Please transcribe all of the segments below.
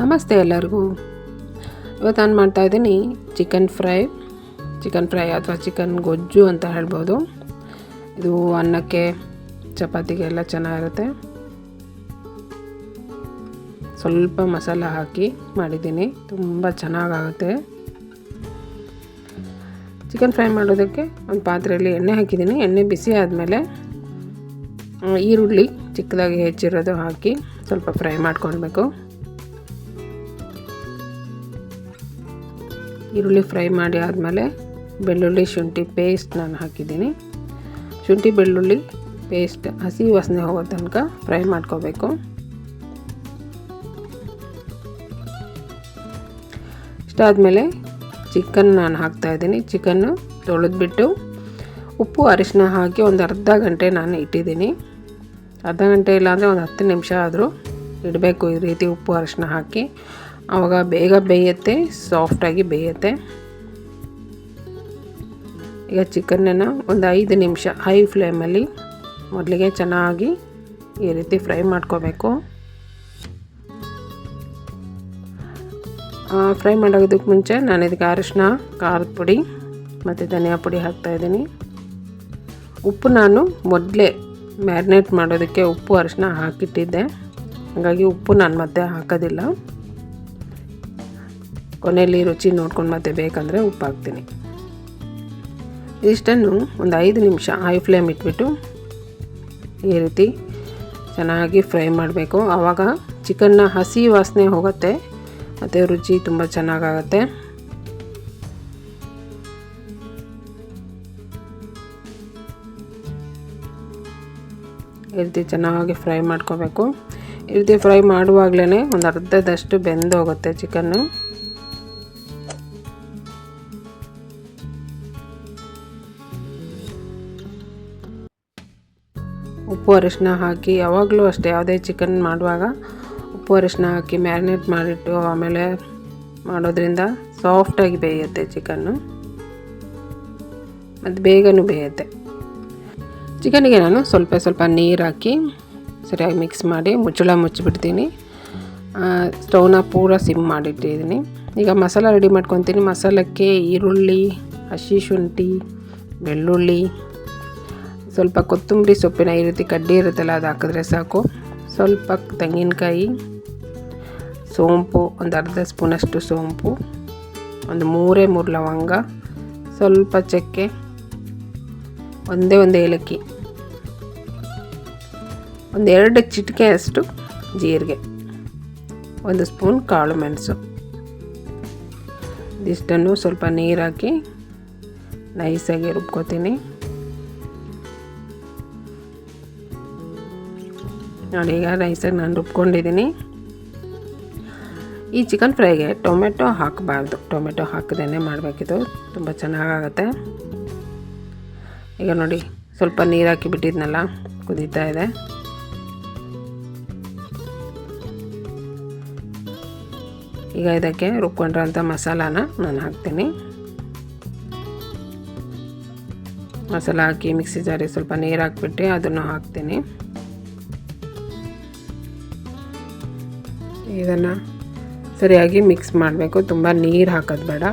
ನಮಸ್ತೆ ಎಲ್ಲರಿಗೂ. ಇವತ್ತು ನಾನು ಮಾಡ್ತಾಯಿದ್ದೀನಿ ಚಿಕನ್ ಫ್ರೈ ಚಿಕನ್ ಫ್ರೈ ಅಥವಾ ಚಿಕನ್ ಗೊಜ್ಜು ಅಂತ ಹೇಳ್ಬೋದು. ಇದು ಅನ್ನಕ್ಕೆ ಚಪಾತಿಗೆ ಎಲ್ಲ ಚೆನ್ನಾಗಿರುತ್ತೆ. ಸ್ವಲ್ಪ ಮಸಾಲ ಹಾಕಿ ಮಾಡಿದ್ದೀನಿ, ತುಂಬ ಚೆನ್ನಾಗಾಗುತ್ತೆ. ಚಿಕನ್ ಫ್ರೈ ಮಾಡೋದಕ್ಕೆ ಒಂದು ಪಾತ್ರೆಯಲ್ಲಿ ಎಣ್ಣೆ ಹಾಕಿದ್ದೀನಿ. ಎಣ್ಣೆ ಬಿಸಿ ಆದಮೇಲೆ ಈರುಳ್ಳಿ ಚಿಕ್ಕದಾಗಿ ಹೆಚ್ಚಿರೋದು ಹಾಕಿ ಸ್ವಲ್ಪ ಫ್ರೈ ಮಾಡ್ಕೊಳ್ಬೇಕು. ಈರುಳ್ಳಿ ಫ್ರೈ ಮಾಡಿ ಆದಮೇಲೆ ಬೆಳ್ಳುಳ್ಳಿ ಶುಂಠಿ ಪೇಸ್ಟ್ ನಾನು ಹಾಕಿದ್ದೀನಿ. ಶುಂಠಿ, ಬೆಳ್ಳುಳ್ಳಿ ಪೇಸ್ಟ್ ಹಸಿ ವಾಸನೆ ಹೋಗೋ ತನಕ ಫ್ರೈ ಮಾಡ್ಕೋಬೇಕು. ಇಷ್ಟಾದಮೇಲೆ ಚಿಕನ್ ನಾನು ಹಾಕ್ತಾಯಿದ್ದೀನಿ ಚಿಕನ್ನು ತೊಳೆದ್ಬಿಟ್ಟು ಉಪ್ಪು ಅರಿಶಿನ ಹಾಕಿ ಒಂದು ಅರ್ಧ ಗಂಟೆ ನಾನು ಇಟ್ಟಿದ್ದೀನಿ. ಅರ್ಧ ಗಂಟೆ ಇಲ್ಲಾಂದರೆ ಒಂದು ಹತ್ತು ನಿಮಿಷ ಆದರೂ ಇಡಬೇಕು ಈ ರೀತಿ ಉಪ್ಪು ಅರಿಶಿನ ಹಾಕಿ. ಆವಾಗ ಬೇಗ ಬೇಯುತ್ತೆ ಸಾಫ್ಟಾಗಿ ಬೇಯುತ್ತೆ. ಈಗ ಚಿಕನನ್ನು ಒಂದು ಐದು ನಿಮಿಷ ಹೈ ಫ್ಲೇಮಲ್ಲಿ ಮೊದಲಿಗೆ ಚೆನ್ನಾಗಿ ಈ ರೀತಿ ಫ್ರೈ ಮಾಡ್ಕೋಬೇಕು. ಫ್ರೈ ಮಾಡೋದಕ್ಕೆ ಮುಂಚೆ ನಾನು ಇದಕ್ಕೆ ಅರಿಶಿನ ಖಾರದ ಪುಡಿ ಮತ್ತು ಧನಿಯಾ ಪುಡಿ ಹಾಕ್ತಾಯಿದ್ದೀನಿ ಉಪ್ಪು ನಾನು ಮೊದಲೇ ಮ್ಯಾರಿನೇಟ್ ಮಾಡೋದಕ್ಕೆ ಉಪ್ಪು ಅರಿಶಿನ ಹಾಕಿಟ್ಟಿದ್ದೆ. ಹಾಗಾಗಿ ಉಪ್ಪು ನಾನು ಮತ್ತೆ ಹಾಕೋದಿಲ್ಲ. ಕೊನೆಯಲ್ಲಿ ರುಚಿ ನೋಡ್ಕೊಂಡು ಮತ್ತೆ ಬೇಕಂದರೆ ಉಪ್ಪು ಹಾಕ್ತೀನಿ ಇಷ್ಟನ್ನು ಒಂದು ಐದು ನಿಮಿಷ ಹೈ ಫ್ಲೇಮ್ ಇಟ್ಬಿಟ್ಟು ಈ ರೀತಿ ಚೆನ್ನಾಗಿ ಫ್ರೈ ಮಾಡಬೇಕು. ಆವಾಗ ಚಿಕನ್ನ ಹಸಿ ವಾಸನೆ ಹೋಗುತ್ತೆ, ಮತ್ತು ರುಚಿ ತುಂಬ ಚೆನ್ನಾಗಾಗತ್ತೆ. ಈ ರೀತಿ ಚೆನ್ನಾಗಿ ಫ್ರೈ ಮಾಡ್ಕೋಬೇಕು. ಈ ರೀತಿ ಫ್ರೈ ಮಾಡುವಾಗಲೇ ಒಂದು ಅರ್ಧದಷ್ಟು ಬೆಂದೋಗುತ್ತೆ ಚಿಕನ್ನು ಉಪ್ಪು ಅರಿಶಿನ ಹಾಕಿ ಯಾವಾಗಲೂ ಅಷ್ಟೇ, ಯಾವುದೇ ಚಿಕನ್ ಮಾಡುವಾಗ ಉಪ್ಪು ಅರಿಶಿನ ಹಾಕಿ ಮ್ಯಾರಿನೇಟ್ ಮಾಡಿಟ್ಟು ಆಮೇಲೆ ಮಾಡೋದ್ರಿಂದ ಸಾಫ್ಟಾಗಿ ಬೇಯುತ್ತೆ ಚಿಕನ್ನು ಮತ್ತು ಬೇಗನೂ ಬೇಯುತ್ತೆ. ಚಿಕನಿಗೆ ನಾನು ಸ್ವಲ್ಪ ಸ್ವಲ್ಪ ನೀರು ಹಾಕಿ ಸರಿಯಾಗಿ ಮಿಕ್ಸ್ ಮಾಡಿ ಮುಚ್ಚಳ ಮುಚ್ಚಿಬಿಡ್ತೀನಿ. ಸ್ಟೌವ್ನ ಪೂರ ಸಿಮ್ ಮಾಡಿಟ್ಟಿದ್ದೀನಿ. ಈಗ ಮಸಾಲ ರೆಡಿ ಮಾಡ್ಕೊತೀನಿ. ಮಸಾಲಕ್ಕೆ ಈರುಳ್ಳಿ, ಹಸಿ ಶುಂಠಿ, ಬೆಳ್ಳುಳ್ಳಿ ಸ್ವಲ್ಪ ಕೊತ್ತಂಬರಿ ಸೊಪ್ಪಿನ ಈ ರೀತಿ ಕಡ್ಡಿ ಇರುತ್ತಲ್ಲ, ಅದು ಹಾಕಿದ್ರೆ ಸಾಕು. ಸ್ವಲ್ಪ ತೆಂಗಿನಕಾಯಿ, ಸೋಂಪು, ಒಂದು ಅರ್ಧ ಸ್ಪೂನಷ್ಟು ಸೋಂಪು, ಒಂದು ಮೂರೇ ಮೂರು ಲವಂಗ, ಸ್ವಲ್ಪ ಚಕ್ಕೆ, ಒಂದೇ ಒಂದು ಏಲಕ್ಕಿ. ಒಂದೆರಡು ಚಿಟಿಕೆಯಷ್ಟು ಜೀರಿಗೆ, ಒಂದು ಸ್ಪೂನ್ ಕಾಳು ಮೆಣಸು. ಇದಿಷ್ಟನ್ನು ಸ್ವಲ್ಪ ನೀರು ಹಾಕಿ ನೈಸಾಗಿ ರುಬ್ಕೋತೀನಿ. ನೋಡಿ ಈಗ ರೈಸಾಗಿ ನಾನು ರುಬ್ಕೊಂಡಿದ್ದೀನಿ ಈ ಚಿಕನ್ ಫ್ರೈಗೆ ಟೊಮೆಟೊ ಹಾಕಬಾರ್ದು. ಟೊಮೆಟೊ ಹಾಕದೇ ಮಾಡಬೇಕಿದು. ತುಂಬ ಚೆನ್ನಾಗಾಗತ್ತೆ. ಈಗ ನೋಡಿ, ಸ್ವಲ್ಪ ನೀರು ಹಾಕಿ ಬಿಟ್ಟಿದ್ನಲ್ಲ, ಕುದೀತಾ ಇದೆ. ಈಗ ಇದಕ್ಕೆ ರುಬ್ಕೊಂಡಿರೋಂಥ ಮಸಾಲಾನ ನಾನು ಹಾಕ್ತೀನಿ. ಮಸಾಲ ಹಾಕಿ ಮಿಕ್ಸಿ ಜಾರಿಗೆ ಸ್ವಲ್ಪ ನೀರು ಹಾಕ್ಬಿಟ್ಟು ಅದನ್ನು ಹಾಕ್ತೀನಿ. ಇದನ್ನು ಸರಿಯಾಗಿ ಮಿಕ್ಸ್ ಮಾಡಬೇಕು. ತುಂಬ ನೀರು ಹಾಕೋದು ಬೇಡ.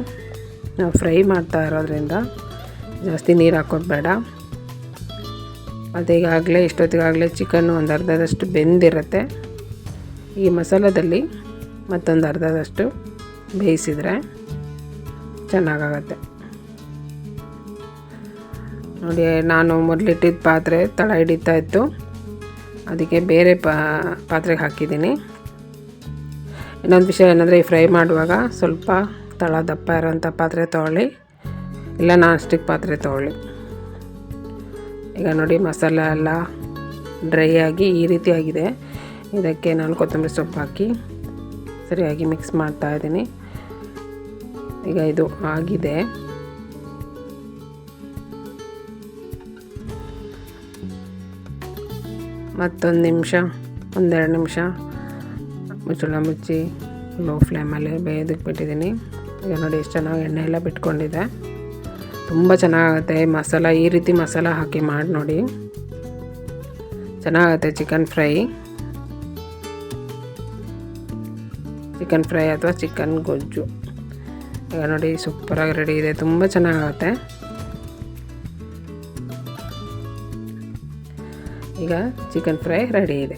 ನಾವು ಫ್ರೈ ಮಾಡ್ತಾ ಇರೋದ್ರಿಂದ ಜಾಸ್ತಿ ನೀರು ಹಾಕೋದು ಬೇಡ. ಈಗಾಗಲೇ ಇಷ್ಟೊತ್ತಿಗಾಗಲೇ ಚಿಕನ್ನು ಒಂದು ಅರ್ಧದಷ್ಟು ಬೆಂದಿರುತ್ತೆ. ಈ ಮಸಾಲದಲ್ಲಿ ಮತ್ತೊಂದು ಅರ್ಧದಷ್ಟು ಬೇಯಿಸಿದರೆ ಚೆನ್ನಾಗಾಗತ್ತೆ. ನೋಡಿ, ನಾನು ಮೊದಲಿಟ್ಟಿದ್ದ ಪಾತ್ರೆ ತಳ ಹಿಡಿತಾ ಇತ್ತು. ಅದಕ್ಕೆ ಬೇರೆ ಪಾತ್ರೆಗೆ ಹಾಕಿದ್ದೀನಿ. ಇನ್ನೊಂದು ವಿಷಯ ಏನಂದರೆ ಈ ಫ್ರೈ ಮಾಡುವಾಗ ಸ್ವಲ್ಪ ತಳ ದಪ್ಪ ಇರೋಂಥ ಪಾತ್ರೆ ತೊಗೊಳ್ಳಿ, ಇಲ್ಲ ನಾನ್ ಸ್ಟಿಕ್ ಪಾತ್ರೆ ತೊಗೊಳ್ಳಿ. ಈಗ ನೋಡಿ ಮಸಾಲ ಎಲ್ಲ ಡ್ರೈ ಆಗಿ ಈ ರೀತಿ ಆಗಿದೆ. ಇದಕ್ಕೆ ನಾನು ಕೊತ್ತಂಬರಿ ಸೊಪ್ಪು ಹಾಕಿ ಸರಿಯಾಗಿ ಮಿಕ್ಸ್ ಮಾಡ್ತಾ ಇದ್ದೀನಿ. ಈಗ ಇದು ಆಗಿದೆ. ಮತ್ತೊಂದು ನಿಮಿಷ, ಒಂದೆರಡು ನಿಮಿಷ. ಮುಚ್ಚಳ ಮುಚ್ಚಿ ಲೋ ಫ್ಲೇಮಲ್ಲಿ ಬೇಯೋದಕ್ಕೆ ಬಿಟ್ಟಿದ್ದೀನಿ. ಈಗ ನೋಡಿ ಎಷ್ಟು ಚೆನ್ನಾಗಿ ಎಣ್ಣೆ ಎಲ್ಲ ಬಿಟ್ಕೊಂಡಿದೆ. ತುಂಬ ಚೆನ್ನಾಗುತ್ತೆ ಮಸಾಲ, ಈ ರೀತಿ ಮಸಾಲ ಹಾಕಿ ಮಾಡಿ ನೋಡಿ. ಚೆನ್ನಾಗುತ್ತೆ ಚಿಕನ್ ಫ್ರೈ. ಚಿಕನ್ ಫ್ರೈ ಅಥವಾ ಚಿಕನ್ ಗೊಜ್ಜು. ಈಗ ನೋಡಿ ಸೂಪರಾಗಿ ರೆಡಿ ಇದೆ, ತುಂಬ ಚೆನ್ನಾಗಾಗುತ್ತೆ ಈಗ ಚಿಕನ್ ಫ್ರೈ ರೆಡಿ ಇದೆ.